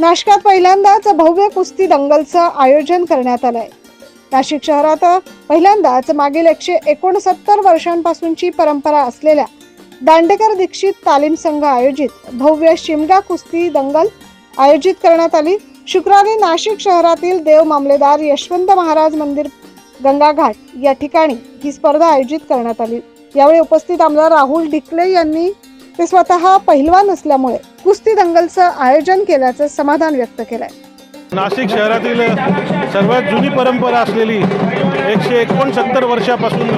नाशकात पहिल्यांदाच भव्य कुस्ती दंगलचं आयोजन करण्यात आलंय. नाशिक शहरात पहिल्यांदाच मागील एकशे एकोणसत्तर वर्षांपासूनची परंपरा असलेल्या दांडेकर दीक्षित तालीम संघ आयोजित भव्य शिमगा कुस्ती दंगल आयोजित करण्यात आली. शुक्रवारी नाशिक शहरातील देव मामलेदार यशवंत महाराज मंदिर गंगाघाट या ठिकाणी ही स्पर्धा आयोजित करण्यात आली. यावेळी उपस्थित आमदार राहुल ढिकले यांनी ते स्वतः पहिलवान असल्यामुळे कुस्ती दंगलचं आयोजन केल्याचं समाधान व्यक्त केलंय. नाशिक शहरातील सर्वात जुनी परंपरा असलेली एकशे एकोणसत्तर वर्षापासून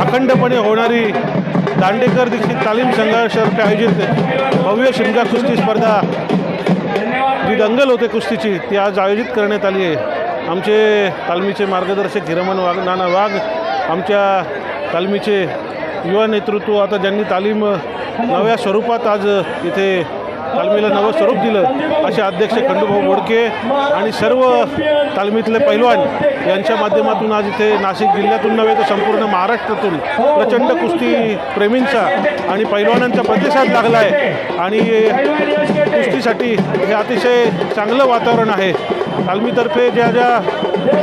अखंडपणे होणारी दांडेकर दीक्षित तालीम संघातर्फे आयोजित भव्य शिमगा कुस्ती स्पर्धा जी दंगल होते कुस्तीची ती आज आयोजित करण्यात आली आहे. आमचे तालमीचे मार्गदर्शक हिरमन वाघ नाना वाघ आमच्या तालमीचे युवा नेतृत्व आता ज्यांनी तालीम नव्या स्वरूपात आज इथे तालमीला नवं स्वरूप दिलं असे अध्यक्ष खंडूभाऊ बोडके आणि सर्व तालमीतले पैलवान यांच्या माध्यमातून आज इथे नाशिक जिल्ह्यातून नव्हे तर संपूर्ण महाराष्ट्रातून प्रचंड कुस्ती प्रेमींचा आणि पैलवानांचा प्रतिसाद लागला आहे आणि कुस्तीसाठी हे अतिशय चांगलं वातावरण आहे. तालमीतर्फे ज्या ज्या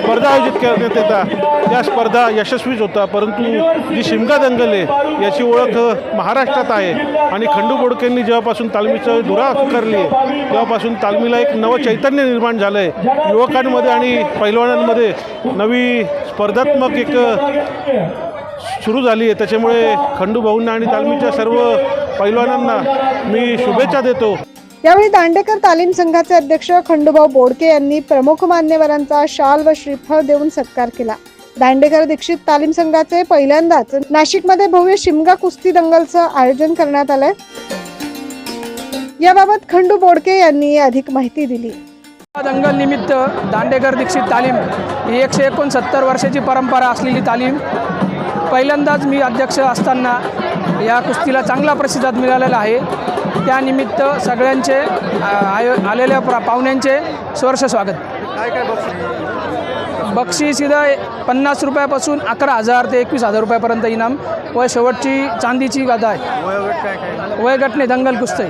स्पर्धा आयोजित करण्यात येतात त्या स्पर्धा यशस्वीच होता परंतु जी शिमगा दंगल आहे याची ओळख महाराष्ट्रात आहे. आणि खंडू बोडकेंनी जेव्हापासून तालमीचं धुरा करली आहे तेव्हापासून तालमीला एक नवं चैतन्य निर्माण झालं आहे युवकांमध्ये आणि पैलवानांमध्ये नवी स्पर्धात्मक एक सुरू झाली आहे. त्याच्यामुळे खंडू भाऊंना आणि तालमीच्या सर्व पैलवानांना मी शुभेच्छा देतो. यावेळी दांडेकर तालीम संघाचे अध्यक्ष खंडूभाऊ बोडके यांनी प्रमुख मान्यवरांचा शाल व श्रीफळ देऊन सत्कार केला. दांडेकर दीक्षित तालीम संघाचे पहिल्यांदाच नाशिकमध्ये भव्य शिमगा कुस्ती दंगलचं आयोजन करण्यात आलंय. याबाबत खंडू बोडके यांनी अधिक माहिती दिली. दंगल निमित्त दांडेकर दीक्षित तालीम ही एकशे एकोणसत्तर वर्षाची परंपरा असलेली तालीम. पहिल्यांदाच मी अध्यक्ष असताना या कुस्तीला चांगला प्रतिसाद मिळालेला आहे. त्यानिमित्त सगळ्यांचे आयो आलेल्या प्रा पाहुण्यांचे सहर्ष स्वागत. बक्षीस? इथं पन्नास रुपयापासून अकरा हजार ते एकवीस हजार रुपयापर्यंत इनाम व शेवटची चांदीची गादा आहे. वयगटणे दंगल कुस्ती.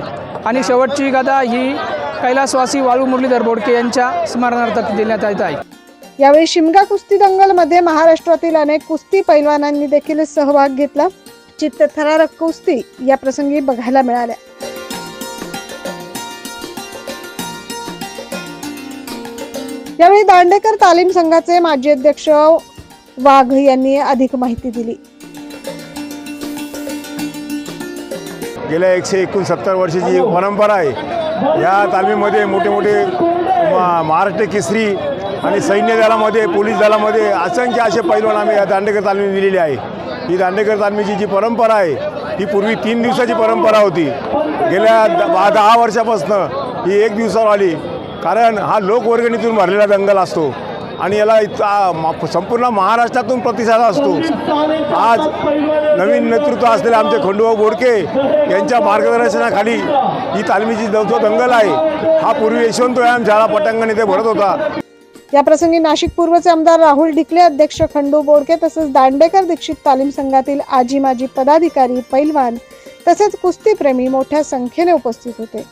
आणि शेवटची गादा ही कैलासवासी वाळू मुरलीधर बोडके यांच्या स्मरणार्थ देण्यात येत आहे. यावेळी शिमगा कुस्ती दंगलमध्ये महाराष्ट्रातील अनेक कुस्ती पैलवानांनी देखील सहभाग घेतला. चित्तथरारक कुस्ती या प्रसंगी बघायला मिळाल्या. यावेळी दांडेकर तालीम संघाचे माजी अध्यक्ष वाघ यांनी अधिक माहिती दिली. गेल्या एकशे एकोणसत्तर वर्षाची परंपरा आहे या तालमीमध्ये मोठे मोठे महाराष्ट्र केसरी आणि सैन्य दलामध्ये पोलीस दलामध्ये असंख्य असे पैलवान आम्ही या दांडेकर तालमी दिलेली आहे. ही दांडेकर तालमीची जी परंपरा आहे ही पूर्वी तीन दिवसाची परंपरा होती. गेल्या द- बा- दहा वर्षापासून ही एक दिवसावर आली. कारण हा लोकवर्गणीतून भरलेला दंगल असतो आणि याला इतका संपूर्ण महाराष्ट्रातून प्रतिसाद असतो. आज नवीन नेतृत्व असलेले आमचे खंडूभाऊ बोडके यांच्या मार्गदर्शनाखाली ही तालमीची जो दंगल आहे हा पूर्वी यशवंत व्यायाम शाळा पटांगण इथे भरत होता. या प्रसंगी नाशिक पूर्वचे आमदार राहुल ढिकले अध्यक्ष खंडू बोडके तसेच दांडेकर दीक्षित तालीम संघातील आजी माजी पदाधिकारी पैलवान तसेच कुस्तीप्रेमी मोठ्या संख्येने उपस्थित होते.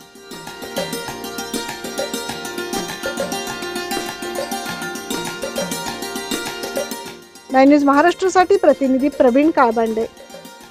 नाईन न्यूज महाराष्ट्रासाठी प्रतिनिधी प्रवीण काळबांडे.